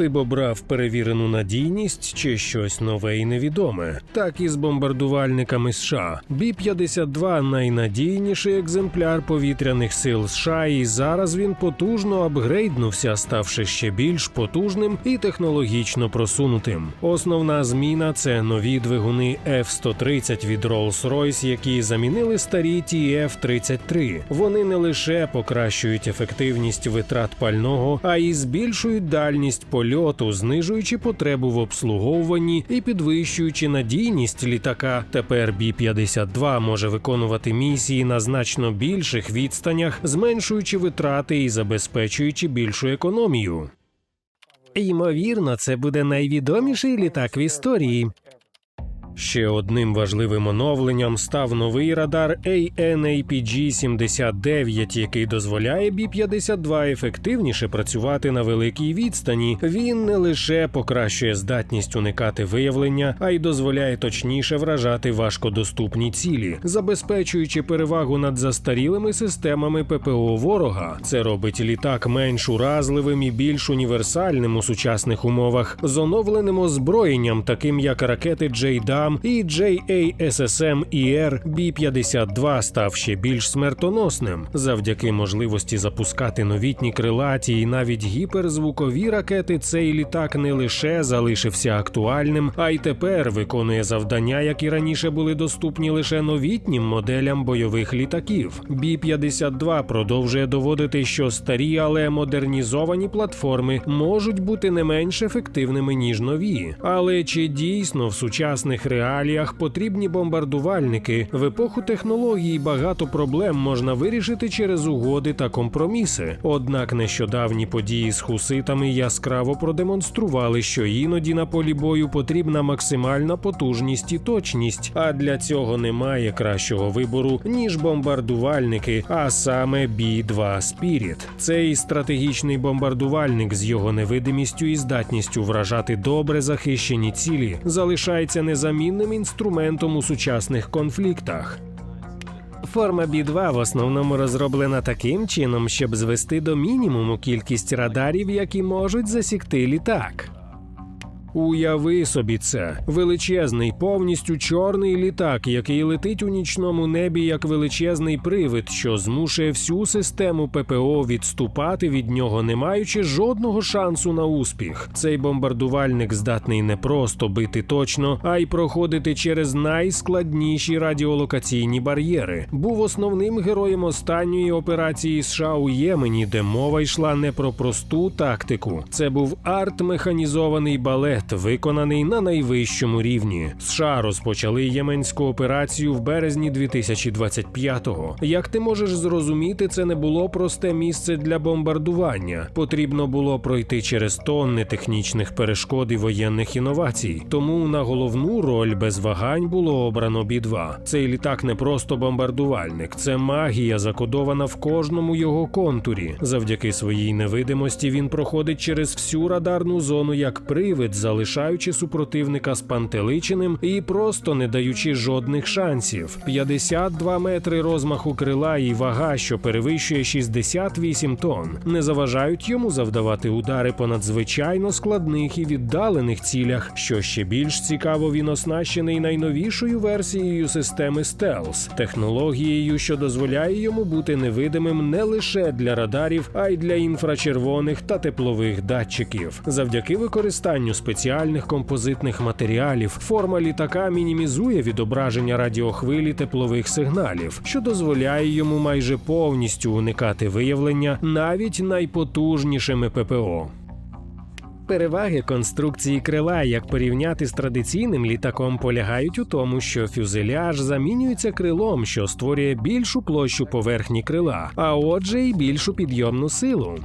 Ти б обрав перевірену надійність чи щось нове і невідоме. Так і з бомбардувальниками США. Бі-52 найнадійніший екземпляр повітряних сил США, і зараз він потужно апгрейднувся, ставши ще більш потужним і технологічно просунутим. Основна зміна це нові двигуни F-130 від Rolls-Royce, які замінили старі TF-33. Вони не лише покращують ефективність витрат пального, а й збільшують дальність польоту, знижуючи потребу в обслуговуванні і підвищуючи надійність літака. Тепер Бі-52 може виконувати місії на значно більших відстанях, зменшуючи витрати і забезпечуючи більшу економію. Ймовірно, це буде найвідоміший літак в історії. Ще одним важливим оновленням став новий радар ANAPG-79, який дозволяє Бі-52 ефективніше працювати на великій відстані. Він не лише покращує здатність уникати виявлення, а й дозволяє точніше вражати важкодоступні цілі, забезпечуючи перевагу над застарілими системами ППО ворога. Це робить літак менш уразливим і більш універсальним у сучасних умовах з оновленим озброєнням, таким як ракети JDAM і JASSM-ER B-52 став ще більш смертоносним завдяки можливості запускати новітні крилаті і навіть гіперзвукові ракети. Цей літак не лише залишився актуальним, а й тепер виконує завдання, які раніше були доступні лише новітнім моделям бойових літаків. Бі-52 продовжує доводити, що старі, але модернізовані платформи можуть бути не менш ефективними ніж нові. Але чи дійсно в сучасних реаліях потрібні бомбардувальники в епоху технологій багато проблем можна вирішити через угоди та компроміси. Однак нещодавні події з хуситами яскраво продемонстрували, що іноді на полі бою потрібна максимальна потужність і точність. А для цього немає кращого вибору ніж бомбардувальники, а саме Бі-2 Spirit. Цей стратегічний бомбардувальник з його невидимістю і здатністю вражати добре захищені цілі залишається незамінним інструментом у сучасних конфліктах. Форма B2 в основному розроблена таким чином, щоб звести до мінімуму кількість радарів, які можуть засікти літак. Уяви собі це величезний, повністю чорний літак, який летить у нічному небі як величезний привид, що змушує всю систему ППО відступати від нього, не маючи жодного шансу на успіх. Цей бомбардувальник здатний не просто бити точно, а й проходити через найскладніші радіолокаційні бар'єри. Був основним героєм останньої операції США у Ємені, де мова йшла не про просту тактику. Це був арт-механізований балет виконаний на найвищому рівні. США розпочали єменську операцію в березні 2025-го. Як ти можеш зрозуміти, це не було просте місце для бомбардування. Потрібно було пройти через тонни технічних перешкод і воєнних інновацій. Тому на головну роль без вагань було обрано Бі-2. Цей літак не просто бомбардувальник, це магія, закодована в кожному його контурі. Завдяки своїй невидимості він проходить через всю радарну зону як привид залишаючи супротивника спантеличеним і просто не даючи жодних шансів. 52 метри розмаху крила і вага, що перевищує 68 тонн, не заважають йому завдавати удари по надзвичайно складних і віддалених цілях. Що ще більш цікаво, він оснащений найновішою версією системи Стелс, технологією, що дозволяє йому бути невидимим не лише для радарів, а й для інфрачервоних та теплових датчиків. Завдяки використанню спеціальних композитних матеріалів форма літака мінімізує відображення радіохвилі теплових сигналів, що дозволяє йому майже повністю уникати виявлення навіть найпотужнішими ППО. Переваги конструкції крила, як порівняти з традиційним літаком, полягають у тому, що фюзеляж замінюється крилом, що створює більшу площу поверхні крила, а отже, й більшу підйомну силу.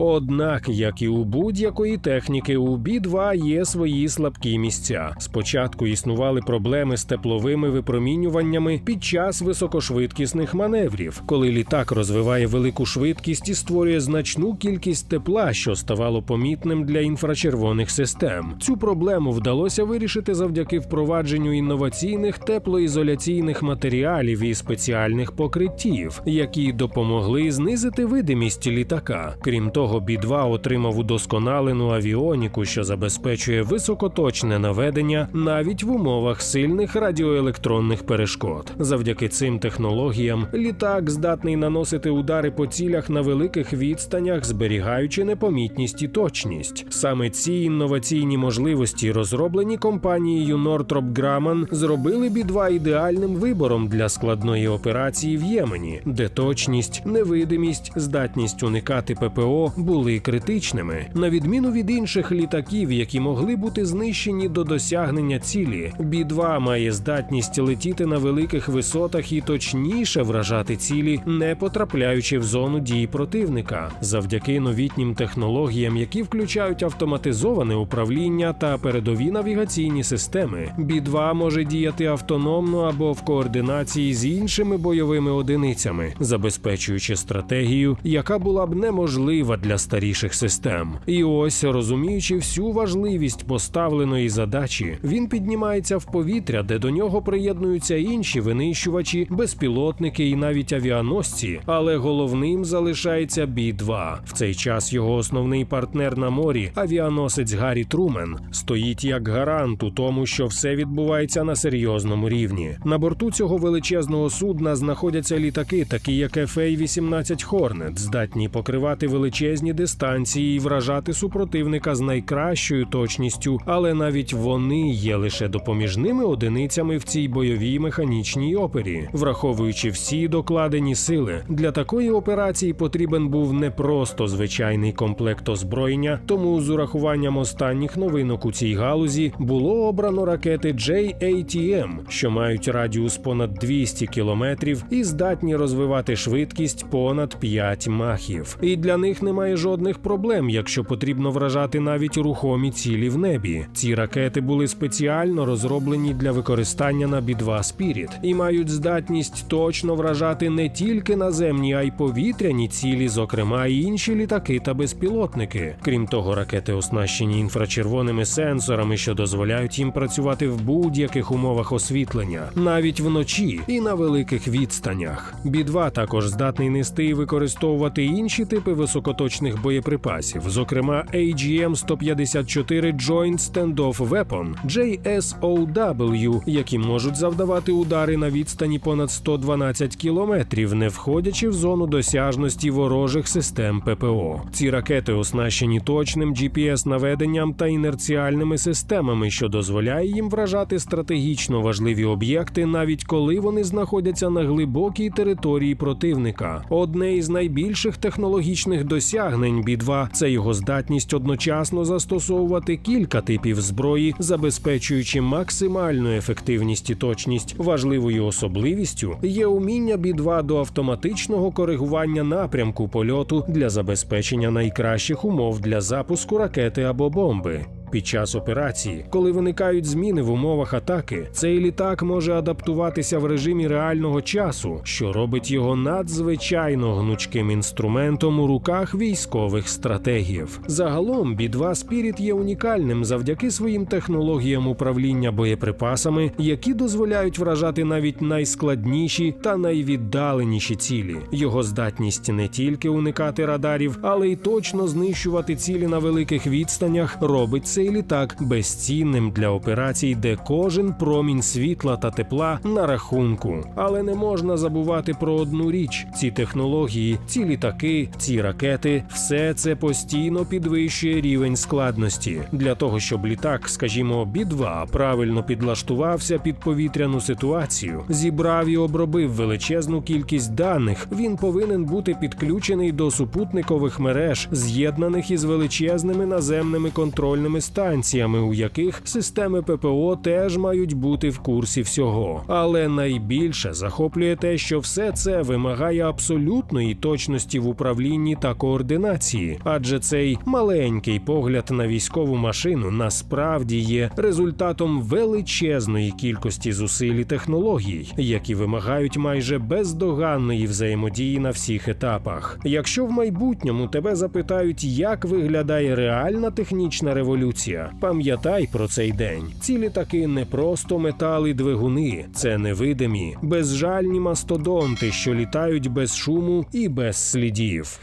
Однак, як і у будь-якої техніки, у Бі-2 є свої слабкі місця. Спочатку існували проблеми з тепловими випромінюваннями під час високошвидкісних маневрів, коли літак розвиває велику швидкість і створює значну кількість тепла, що ставало помітним для інфрачервоних систем. Цю проблему вдалося вирішити завдяки впровадженню інноваційних теплоізоляційних матеріалів і спеціальних покриттів, які допомогли знизити видимість літака. Крім того, того, B-2 отримав удосконалену авіоніку, що забезпечує високоточне наведення навіть в умовах сильних радіоелектронних перешкод. Завдяки цим технологіям літак здатний наносити удари по цілях на великих відстанях, зберігаючи непомітність і точність. Саме ці інноваційні можливості, розроблені компанією Northrop Grumman, зробили B-2 ідеальним вибором для складної операції в Ємені, де точність, невидимість, здатність уникати ППО були критичними, на відміну від інших літаків, які могли бути знищені до досягнення цілі. B-2 має здатність летіти на великих висотах і точніше вражати цілі, не потрапляючи в зону дії противника, завдяки новітнім технологіям, які включають автоматизоване управління та передові навігаційні системи. B-2 може діяти автономно або в координації з іншими бойовими одиницями, забезпечуючи стратегію, яка була б неможлива для старіших систем. І ось, розуміючи всю важливість поставленої задачі, він піднімається в повітря, де до нього приєднуються інші винищувачі, безпілотники і навіть авіаносці. Але головним залишається Бі-2. В цей час його основний партнер на морі, авіаносець Гаррі Трумен, стоїть як гарант у тому, що все відбувається на серйозному рівні. На борту цього величезного судна знаходяться літаки, такі як FA-18 Hornet, здатні покривати величезні дистанції і вражати супротивника з найкращою точністю, але навіть вони є лише допоміжними одиницями в цій бойовій механічній опері, враховуючи всі докладені сили. Для такої операції потрібен був не просто звичайний комплект озброєння, тому з урахуванням останніх новинок у цій галузі було обрано ракети JATM, що мають радіус понад 200 кілометрів і здатні розвивати швидкість понад 5 махів. І для них немає жодних проблем, якщо потрібно вражати навіть рухомі цілі в небі. Ці ракети були спеціально розроблені для використання на B-2 Spirit і мають здатність точно вражати не тільки наземні, а й повітряні цілі, зокрема і інші літаки та безпілотники. Крім того, ракети оснащені інфрачервоними сенсорами, що дозволяють їм працювати в будь-яких умовах освітлення, навіть вночі і на великих відстанях. B-2 також здатний нести і використовувати інші типи високоточних боєприпасів, зокрема AGM-154 Joint Standoff Weapon, JSOW, які можуть завдавати удари на відстані понад 112 кілометрів, не входячи в зону досяжності ворожих систем ППО. Ці ракети оснащені точним GPS-наведенням та інерціальними системами, що дозволяє їм вражати стратегічно важливі об'єкти, навіть коли вони знаходяться на глибокій території противника. Одне із найбільших технологічних досягнень B-2 – це його здатність одночасно застосовувати кілька типів зброї, забезпечуючи максимальну ефективність і точність. Важливою особливістю є уміння Бі-2 до автоматичного коригування напрямку польоту для забезпечення найкращих умов для запуску ракети або бомби. Під час операції, коли виникають зміни в умовах атаки, цей літак може адаптуватися в режимі реального часу, що робить його надзвичайно гнучким інструментом у руках військових стратегів. Загалом B-2 Spirit є унікальним завдяки своїм технологіям управління боєприпасами, які дозволяють вражати навіть найскладніші та найвіддаленіші цілі. Його здатність не тільки уникати радарів, але й точно знищувати цілі на великих відстанях робить цей літак безцінним для операцій, де кожен промінь світла та тепла на рахунку. Але не можна забувати про одну річ: ці технології, ці літаки, ці ракети все це постійно підвищує рівень складності. Для того щоб літак, скажімо, B-2 правильно підлаштувався під повітряну ситуацію, зібрав і обробив величезну кількість даних. Він повинен бути підключений до супутникових мереж, з'єднаних із величезними наземними контрольними станціями, у яких системи ППО теж мають бути в курсі всього. Але найбільше захоплює те, що все це вимагає абсолютної точності в управлінні та координації, адже цей маленький погляд на військову машину насправді є результатом величезної кількості зусиль і технологій, які вимагають майже бездоганної взаємодії на всіх етапах. Якщо в майбутньому тебе запитають, як виглядає реальна технічна революція, пам'ятай про цей день. Ці літаки не просто метали двигуни, це невидимі, безжальні мастодонти, що літають без шуму і без слідів.